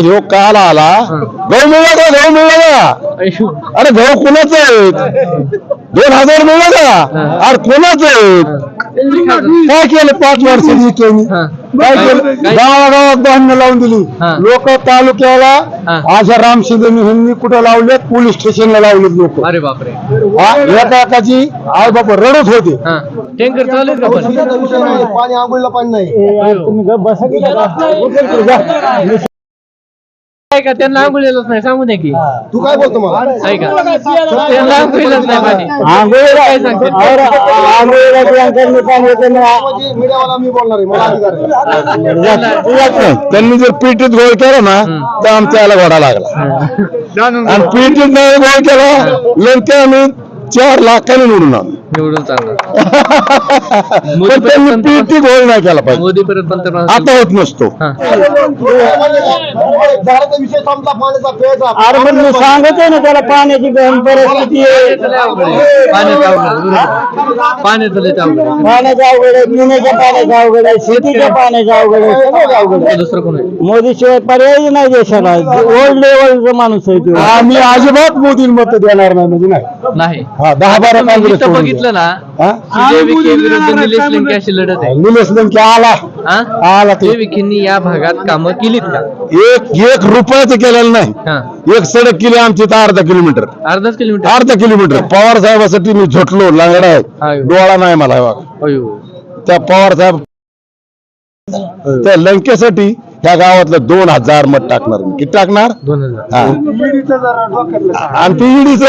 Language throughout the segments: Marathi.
ह्यो काल आला. गहू मिळला का? गहू मिळला का. अरे गहू कोणाचं आहेत? दोन हजार मिळला का? अरे कोणाचं आहेत? काय केलं पाच वर्षाची केली. काय केलं? गावागावात धान्य लावून दिली. हा. लोक तालुक्याला हा. अशा राम शिंदे ह्यांनी कुठं लावलेत? पोलीस स्टेशनला लावलेत लोक. अरे बापरे. एका एकाची आई बाबा रडत होते. हा. टँकर का पण? पाणी आंघोळीला पाणी नाही. आहे का? त्यांना आंघोळीलाच नाही सांगू दे की. तू काय बोलतो मला? आहे का? त्यांना आंघोळीलाच नाही पाणी आंघोळीला काय सांगते? अरे, आंघोळीला टँकरने पाणी येतं ना. म्हणजे मीडियावाला मी बोलणार आहे मला अधिकार आहे. जात नाही. त्यांनी जर पीटीत गोळ केला ना तर आमच्या याला घोडा लागला. आणि पीटीत नाही गोळ केला लंके आम्ही चार लाखाने निवडून आणू निवडून चालणार पण त्यांनी पीटी गोळ नाही केला पाहिजे. मोदी परत पंतप्रधान आता होत नसतो. हा. झाडाचा विषय संपला पाण्याचा प्यायचा अरे पण मी सांगतोय ना त्याला पाण्याची गहन परिस्थिती आहे. लय अवघड आहे. पाण्याचं अवघड आहे, बरोबर. पाण्याचं अवघड आहे. पाण्याचं अवघड आहे पिण्याच्या पाण्याचं अवघड आहे शेतीच्या पाण्याचं अवघड आहे अवघड आहे. दुसरं कोण आहे? मोदी शिवाय पर्याय नाही देशाला. ओल्ड लेवलचा माणूस आहे तो. आम्ही अजिबात मोदी मत देणार नाही म्हणजे नाही. नाही. हा दहा बारा तुम्ही काँग्रेस इथं सोडून बघितलं ना हा? सुजय विखे विरुद्ध निलेश लंके अशी लढत आहे? निलेश लंके आला. हा? आला ते. सुजय विखेंनी या भागात कामं केलीत का? एक एक रुपयाचं केलेलं नाही. हा. एक सडक केली आमची तर अर्धा किलोमीटर. अर्धाच किलोमीटर? अर्धा किलोमीटर. पवार साहेबासाठी मी झोटलो लांगडा आहे. अयो. डोळा नाही मला बघा. अयो त्या पवार साहेब त्या लंकेसाठी ह्या गावातलं दोन हजार मत टाकणार मी. किती टाकणार? दोन हजार. हा. आणि ती ईडीच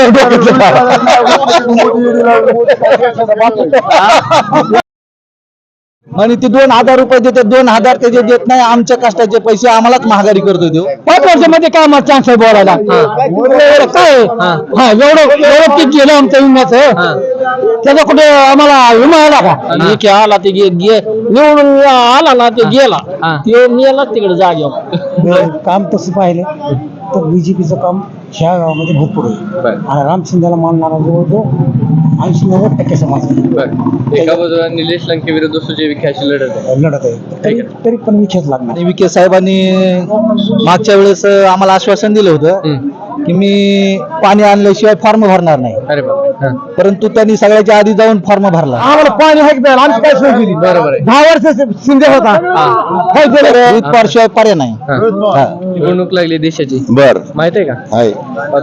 आणि ते दोन हजार रुपये देते दोन हजार त्याचे देत नाही आमच्या कष्टाचे पैसे आम्हालाच महागारी करतो देऊ पाच वर्षामध्ये काय मग चान्स आहे बोलायला. एवढं काय? आहे? हा. हा एवढं एवढं पीक गेलं आमचं विम्याचं. हा. त्याचा कुठे आम्हाला विमा आला का? हा. की आला ते गे- गे- निवडून आला ना ते गेला. हा. ते गेला तिकडे जागेवर. काम तसं पाहिलं. तर बीजेपीचं काम ह्या गावामध्ये भरपूर आहे. बर. आणि राम शिंदेला मानणारा जवळजवळ ऐंशी नव्वद टक्के समाज आहे. बर. एका बाजूला निलेश लंके विरुद्ध सुजय विखे अशी लढत आहे. लढत आहे. तरी तरी पण विखेच लागणार. आणि विखे साहेबांनी मागच्या वेळेस आम्हाला आश्वासन दिलं होतं. हम्म. की मी पाणी आणल्याशिवाय फॉर्म भरणार नाही. अरे. परंतु त्यांनी सगळ्याच्या आधी जाऊन फॉर्म भरला. आम्हाला पाणी आहे की नाही? आमची काय सोय केली? बरोबर आहे. दहा वर्ष शिंदे होता. काय केलं? दूध पारशिवाय पर्याय नाही. हा. निवडणूक लागली देशाची. बर. माहीत आहे का? आहे.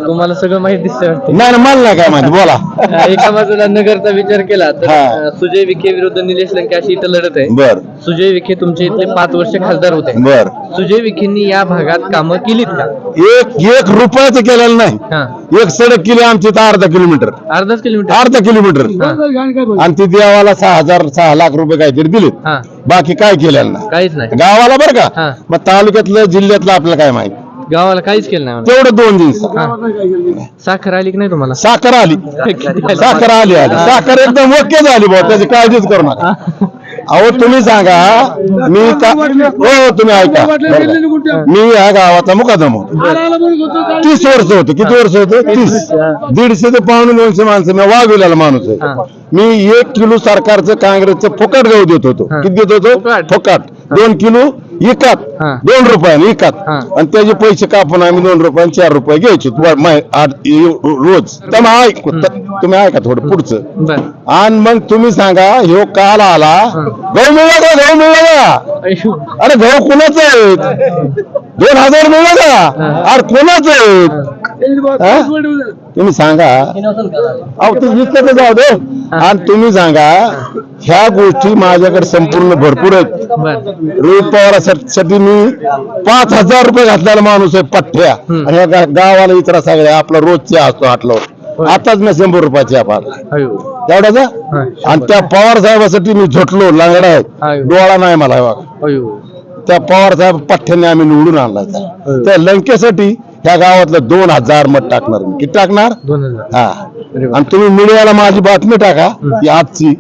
तुम्हाला सगळं माहीत दिसतंय वाटतं. नाही नाही, मला नाही काय माहिती. बोला. एका बाजूला नगरचा विचार केला तर हा. अ, सुजय विखे विरुद्ध निलेश लंके अशी इथं लढत आहे. बर. सुजय विखे तुमचे इथले पाच वर्ष खासदार होते. बर. सुजय विखेंनी या भागात कामं केलीत का? एक एक रुपयाचं केलेलं नाही. हा. एक सडक केली आमची तर अर्धा किलोमीटर. अर्धाच किलोमीटर? अर्धा किलोमीटर. हा. आणि ती देवाला सहा हजार सहा लाख रुपये काहीतरी दिलेत. हा. बाकी काय केलेलं नाही. काहीच नाही. गावाला बरं हा. का मग तालुक्यातलं जिल्ह्यातलं आपल्याला काय माहिती? गावाला काहीच केलं नाही. तेवढं दोन दिवस. म्हणा. साखर आली की नाही तुम्हाला? साखर आली. साखर आली. आली साखर एकदम ओके झाली भाऊ. त्याची काळजीच करू नका. अहो तुम्ही सांगा. मी का हो तुम्ही ऐका? मी या गावाचा मुकादम होतो. तीस वर्ष होतो. किती वर्ष होते? तीस. दीडशे ते पावणे दोनशे माणसं. मी वागविलेला माणूस हा. आहे मी एक किलो सरकारचं काँग्रेसचं फुकट गहू देत होतो. हा. किती देत होतो? फुकट. फुकट. दोन किलो इकात हा. दोन रुपयाने इकात हा. आणि त्याचे पैसे कापून आम्ही दोन रुपये चार रुपये घ्यायचे. आठ- रोज. तर मग ऐक तुम्ही ऐका थोडं पुढचं. बर. आणि मग तुम्ही सांगा ह्यो काल आला गहू मिळला का गहू मिळला का. अरे गहू कुणाच आहेत? दोन हजार मिळला का? अरे कुणाच आहेत? हा? तुम्ही सांगा. अहो ते विकत जाऊ दे. आणि तुम्ही सांगा ह्या गोष्टी माझ्याकडे संपूर्ण भरपूर आहेत. रोहित पवारासाठी मी पाच हजार रुपये घातलेला माणूस आहे पठ्ठ्या. आणि या गा- गावाला इतरा सगळ्या आपला रोजच्या असतो आटलावर. आताच मी शंभर रुपयाची अयो. तेवढ्याचा आणि त्या पवार साहेबासाठी मी झोटलो लांगडा आहे. डोळा नाही मला बघा. त्या पवार साहेब पठ्ठ्याने आम्ही निवडून आणला. त्या लंकेसाठी ह्या गावातलं दोन हजार मत टाकणार मी. किती टाकणार? दोन हजार. हा. आणि तुम्ही मीडियाला माझी बातमी टाका ती आजची.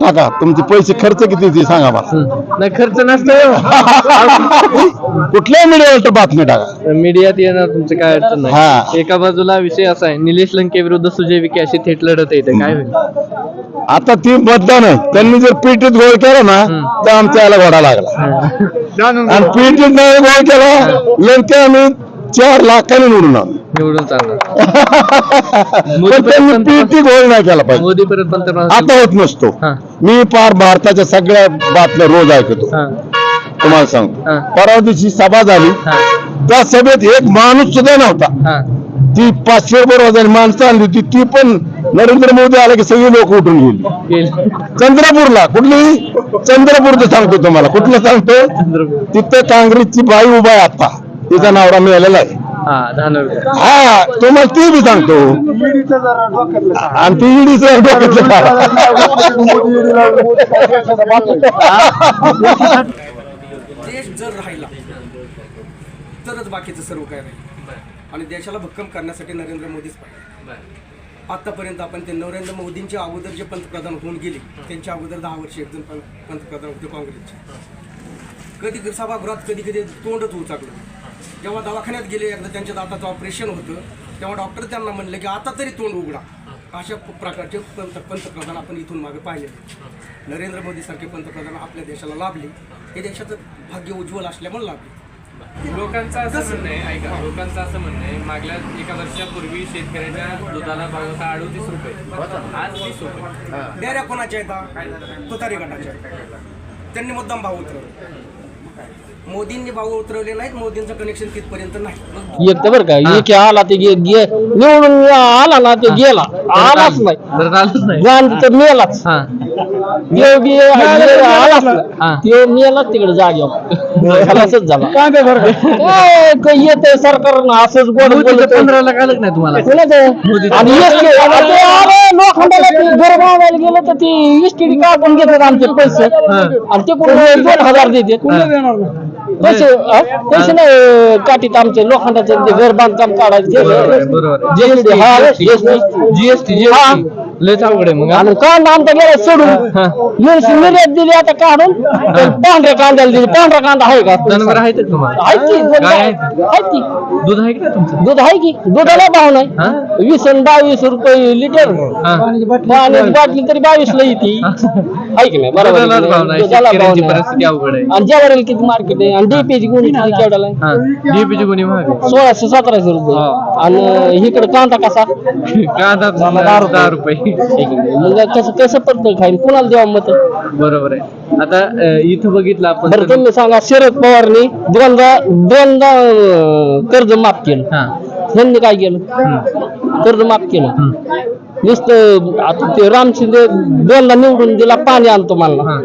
टाका. तुमचे पैसे खर्च किती ते सांगा मला. नाही खर्च नसतं कुठल्याही मीडियावर बातमी टाका. मीडियात येणार तुमचं काय अडचण हा. नाही एका बाजूला विषय असा आहे निलेश लंके विरुद्ध सुजय विखे अशी थेट लढत आहे इथं. काय होईल? आता ती मतदान आहे. त्यांनी जर पीटीत गोळ केला ना. तर आमच्या याला घोडा लागला. आणि पीटीत नाही गोळ केला लंके आम्ही चार लाखाने निवडून आलो निवडून चालणार पण त्यांनी पीटी गोळ नाही केला पाहिजे. मोदी परत पंतप्रधान आता होत नसतो. हा. मी पार भारताच्या सगळ्या बातम्या रोज ऐकतो. हा. तुम्हाला सांगतो. हा. परवा दिवशी सभा झाली. हा. त्या सभेत एक माणूस सुद्धा नव्हता. हा. ती पाचशे रुपये रोजाने माणसं आणली होती. ती पण नरेंद्र मोदी आले की सगळी लोक उठून गेली. गेले. चंद्रपूरला. कुठली चंद्रपूरचं सांगतो तुम्हाला. कुठलं सांगतो? तिथं काँग्रेसची बाई उभा आहे आता. तिचा नवरा मिळालेला आहे. हा धानोरकर. हा तुम्हाला ती बी सांगतो. आणि ती ईडीचं? देश जर राहिला तरच बाकीचं सर्व काय राहील. आणि देशाला भक्कम करण्यासाठी नरेंद्र मोदीच पाहिजे. आतापर्यंत आपण ते नरेंद्र मोदींच्या अगोदर जे पंतप्रधान होऊन गेले त्यांच्या अगोदर दहा वर्ष एक जण पंतप्रधान होते काँग्रेसचे. कधी कधी सभागृहात कधी कधी तोंडच उचाकलं. जेव्हा दवाखान्यात गेले एकदा त्यांच्या दाताचं ऑपरेशन होतं तेव्हा डॉक्टर त्यांना म्हणले की आता तरी तोंड उघडा. अशा प्रकारचे पंत पंतप्रधान आपण इथून मागे पाहिले. नरेंद्र मोदीसारखे पंतप्रधान आपल्या देशाला लाभले. हे देशाचं भाग्य उज्ज्वल असल्यामुळे लाभले. लोकांचं असं म्हणणं आहे ऐका लोकांचं असं म्हणणं आहे मागल्या एका वर्षापूर्वी शेतकऱ्याच्या दुधाला भाव होता अडोतीस रुपये. आज तीस रुपये. डेऱ्या कोणाच्या आहेत तुतारी गटाच्या. त्यांनी मुद्दाम भाव उतरवले. मोदींनी भाव उतरवले नाहीत मोदींचं कनेक्शन तिथपर्यंत नाही. एक तर बरं का एक आला ते गे- गे- निवडून आला ना ते गेला. आलाच नाही. जाण तर मेलाच. हा. ते गे- गे- आलाच हा. नाही. ते मेलाच तिकडे जागेवर खलासच झाला. काय येते सरकारनं असंच गोड पंधराला कालच नाही तुम्हाला. कोणाचं? आणि आता लोखंडाला घर बांधायला गेलं तर ते एसटी काढून घेतात आमचे पैसे. आणि ते कोण दोन हज़ार देते. पैसे हा? पैसे नाही काटीत आमचे लोखंडाचे ते घर बांधकाम काढायचं. बरोबर जीएसटी हा जीएसटी जीएसटी लयच अवघड आहे मग हा? आणि कांदा आमचा गेला सोडून. हा. मिरची दिली आता काढून. तर पांढऱ्या कांद्याला दिली. पांढरा कांदा आहे का? जनावर आहेत का तुम्हाला? आहेत की दूध गाय आहे? की. दूध आहे का तुमचं? दूध आहे की. दुधाला भाव हा? नाही वीस आणि बावीस रुपये लिटर. हा. पाण्याची बाटली तरी बावीस ला येते आहे की नाही? बरोबर आहे. की दुधालाच भाव नाही? नाही दुधाला भाव शेतकऱ्यांची नाही. परिस्थिती अवघड आहे. आणि ज्यावर किती मार्केट आहे? आणि डीपीची गुणी किती केवढ्याला आहे? हा. डीपीची गुन्हे महाग आहे. सोळाशे सतराशे रुपये. हा. आणि इकडे कांदा कसा? कांदा दहा रुपये. मग कसं कसं पडतं खाईल कुणाला द्यावं मत? बरोबर आहे. आता अं, इथं बघितलं आपण बरं तुम्ही सांगा शरद पवारनी दोनदा दोनदा अं, कर्ज माफ केलं. हा. त्यांनी काय केलं? कर्ज माफ केलं. नुसतं आता ते राम शिंदे दोनदा निवडून दिला पाणी आणतो मला हा.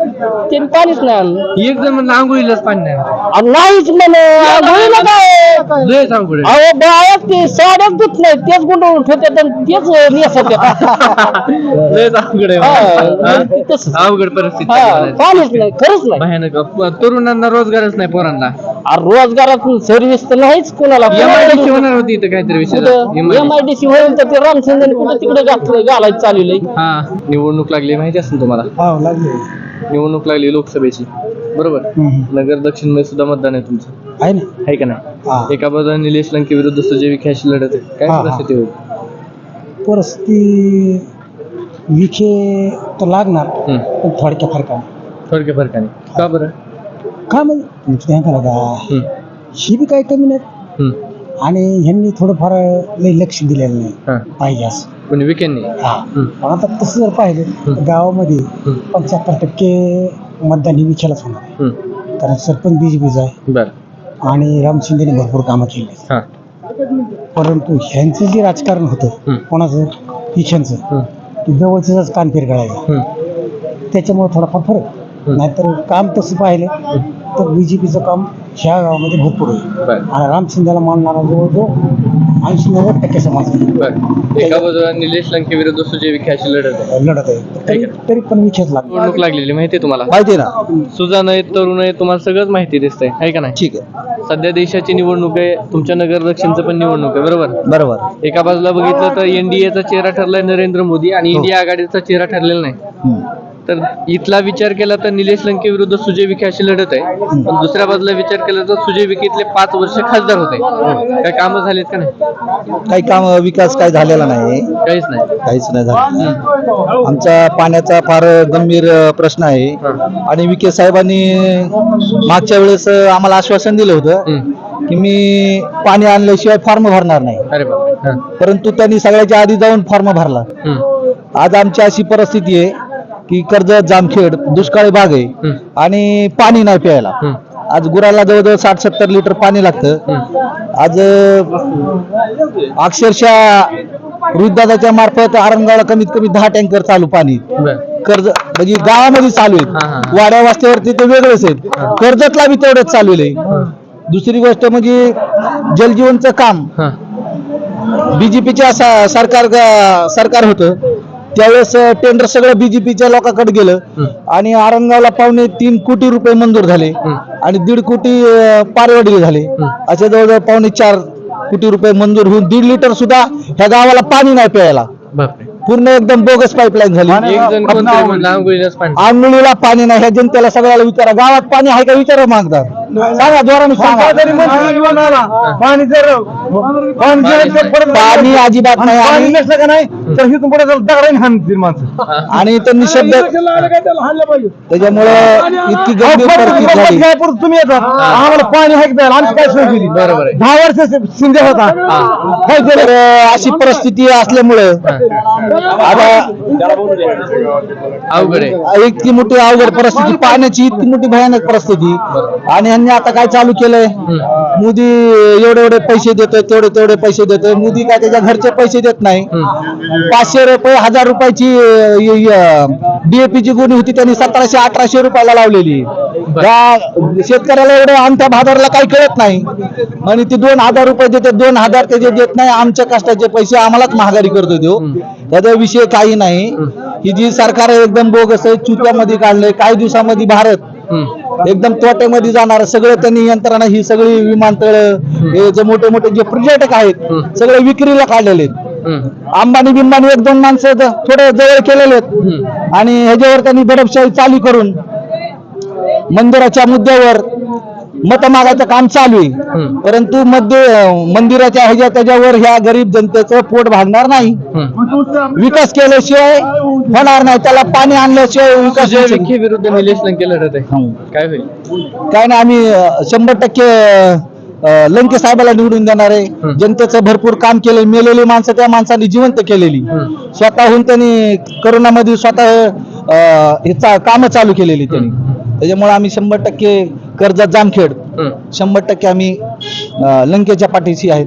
त्यांनी पाणीच नाही आणलं. एक जण म्हणलं आंघोळीलाच पाणी नाही अहो, नाहीच म्हणे. आंघोळीला काय? आहे अहो बायात ते साड्याच धुत नाही. तेच गुंडवून ठेवतात आणि तेच नेसत लयच अवघड आहे हा, हा? ते तसंच. अवघड परिस्थिती हा, आहे. पाणीच नाही खरंच नाही. भयानक. प- तरुणांना रोजगारच नाही पोरांना. अरे रोजगारात सर्व्हिस तर नाहीच कोणाला. एमआयडीसी होणार होती इथं काहीतरी विषय एम आय डी सी होईल तर ते राम शिंदे कुठे तिकडे घातलं घालायचं चालू हा निवडणूक लागली माहिती असेल तुम्हाला? निवडणूक लागली लोकसभेची. बरोबर? नगर दक्षिणमध्ये सुद्धा मतदान आहे तुमचं. आहे ना? आहे का नाही? एका बाजूला निलेश लंके विरुद्ध विखे अशी लढत आहे. काय हा, हा. परिस्थिती होईल? परिस्थिती विखे तर लागणार हम्म. पण थोडक्या फरकाने. थोडक्या फरकाने. का बरं? का म्हणजे तुमचं ध्यान झालं का हम्म. ही बी काही कमी नाही. हम्म. आणि ह्यांनी थोडंफार लई लक्ष दिलेलं नाही हा. पाहिजे असं. कोणी विकेंनी हा. हम्म. पण आता तसं जर पाहिलं गावामध्ये. पंच्याहत्तर टक्के मतदान ही विखेलाच होणार आहे. कारण सरपंच बीजेपीचा आहे. बरं. आणि राम शिंदेने भरपूर कामं केली. आहेत. हा. परंतु ह्यांचं जे राजकारण होतं. कोणाचं? हम्म. ते जवळच कान हम्म. त्याच्यामुळे थोडाफार फरक. नाहीतर काम तसं पाहिलं तर बीजेपीचं काम ह्या गावामध्ये भरपूर आहे बरं. आणि राम शिंदेला मानणारा जवळजवळ ऐंशी नव्वद टक्के समाज. बरं. एका बाजूला निलेश लंके विरुद्ध सुजय विखे अशी लढत आहे. लढत आहे. तरी तरी पण विखेच लागतो निवडणूक लागलेली माहिती आहे तुम्हाला? माहिती ना? सुजान आहे तरुण आहे तुम्हाला सगळंच माहिती दिसतंय आहे का नाही? ठीक आहे. सध्या देशाची निवडणूक आहे तुमच्या नगर दक्षिणचं पण निवडणूक आहे बरोबर? बरोबर. एका बाजूला बघितलं तर एनडीएचा चेहरा ठरलाय नरेंद्र मोदी आणि इंडिया आघाडीचा चेहरा ठरलेला नाही. तर इथला विचार केला तर निलेश लंके विरुद्ध सुजय विखे अशी लढत आहे. पण दुसऱ्या बाजूला विचार केला तर सुजय विखे इथले पाच वर्ष खासदार होते. काय कामं झालीत का नाही? काही काम विकास काय झालेला नाही. काहीच नाही. काहीच नाही झालं. आमचा पाण्याचा फार गंभीर अ, प्रश्न आहे. आणि विखे साहेबांनी मागच्या वेळेस अ, आम्हाला आश्वासन दिलं होतं हम्म. की मी पाणी आणल्याशिवाय फॉर्म भरणार नाही. अरे बापरे. हा. परंतु त्यांनी सगळ्याच्या आधी जाऊन फॉर्म भरला. हम्म. आज आमची अशी परिस्थिती आहे की कर्जत जामखेड दुष्काळी भाग आहे. आणि पाणी नाही प्यायला. आज गुराला जवळजवळ साठ सत्तर लिटर पाणी लागतं. आज अक्षरशः रुईदादाच्या मार्फत आरंगाला कमीत कमी दहा टँकर चालू पाणी. कर्ज म्हणजे गावामध्ये चालू. आहेत. वाड्या वास्त्यावरती ते वेगळेच आहेत. कर्जतला बी तेवढंच चालू आहे. दुसरी गोष्ट म्हणजे जलजीवनचं काम. बीजेपीच्या सरकार सरकार होतं. त्यावेळेस टेंडर सगळं बीजेपीच्या लोकांकडे गेलं आणि आरंगावला पावणे तीन कोटी रुपये मंजूर झाले आणि दीड कोटी पारवडीला झाले. असे जवळजवळ पावणे चार कोटी रुपये मंजूर होऊन दीड लिटर सुद्धा ह्या गावाला पाणी नाही प्यायला. पूर्ण एकदम बोगस पाईपलाईन झाली. आंघोळीला पाणी नाही. ह्या जनतेला सगळ्याला विचारा. गावात पाणी आहे का विचारा मागतात सांगा जोराने सांगा पाणी जर पाणी अजिबात नाही आणि- नसलं का नाही तर हिथून पुढे दगडाने हाणतील माणसं. आणि त्यांनी शब्द त्याच्यामुळे इतकी गंभीर परिस्थिती झाली. तुम्ही येतात आम्हाला पाणी आहे का आम्ही काय सोय केली? बरोबर आहे. दहा वर्ष शिंदे होता. काय तर अशी परिस्थिती असल्यामुळं आता अवघड आहे. इतकी मोठी अवघड परिस्थिती पाण्याची इतकी मोठी भयानक परिस्थिती. आणि ह्यांनी आता काय चालू केलंय? मोदी एवढे एवढे पैसे देतोय तेवढे तेवढे पैसे देतोय. मोदी काय त्याच्या घरचे पैसे देत नाही. पाचशे रुपये हजार रुपयाची डीएपी ची गुणी होती त्यांनी सतराशे अठराशे रुपयाला लावलेली. शेतकऱ्याला एवढं आमच्या भादारला काही कळत नाही. आणि ते दोन हजार रुपये देते दोन हजार त्याचे देत नाही आमच्या कष्टाचे पैसे आम्हालाच महागारी करतो देऊ त्याचा विषय काही नाही. ही जी सरकार एकदम बोगस आहे चुत्यामध्ये काढलंय. काही दिवसामध्ये भारत एकदम तोट्यामध्ये जाणार सगळं त्यांनी यंत्रणा ही सगळी विमानतळ हे जे मोठे मोठे जे पर्यटक आहेत सगळे विक्रीला काढलेले आहेत. अंबानी बिंबानी एक दोन माणसं थोडे जवळ केलेले आहेत. आणि ह्याच्यावर त्यांनी दडपशाही चालू करून मंदिराच्या मुद्द्यावर मत मागायचं काम चालू आहे. परंतु मध्ये मंदिराच्या ह्याच्या त्याच्यावर ह्या गरीब जनतेचं पोट भागणार नाही. विकास केल्याशिवाय होणार नाही. त्याला पाणी आणल्याशिवाय विकास विरुद्ध निलेश लंके लढत आहे नाही. काय होईल? काय नाही आम्ही शंभर टक्के लंके साहेबाला निवडून देणार आहे. जनतेचं भरपूर काम केलं मेलेली माणसं त्या माणसाने जिवंत केलेली. स्वतःहून त्यांनी करोनामध्ये स्वतः काम चालू केलेली त्यांनी. त्याच्यामुळे आम्ही शंभर टक्के कर्जत जामखेड. शंभर टक्के आम्ही अं, लंकेच्या पाठीशी आहेत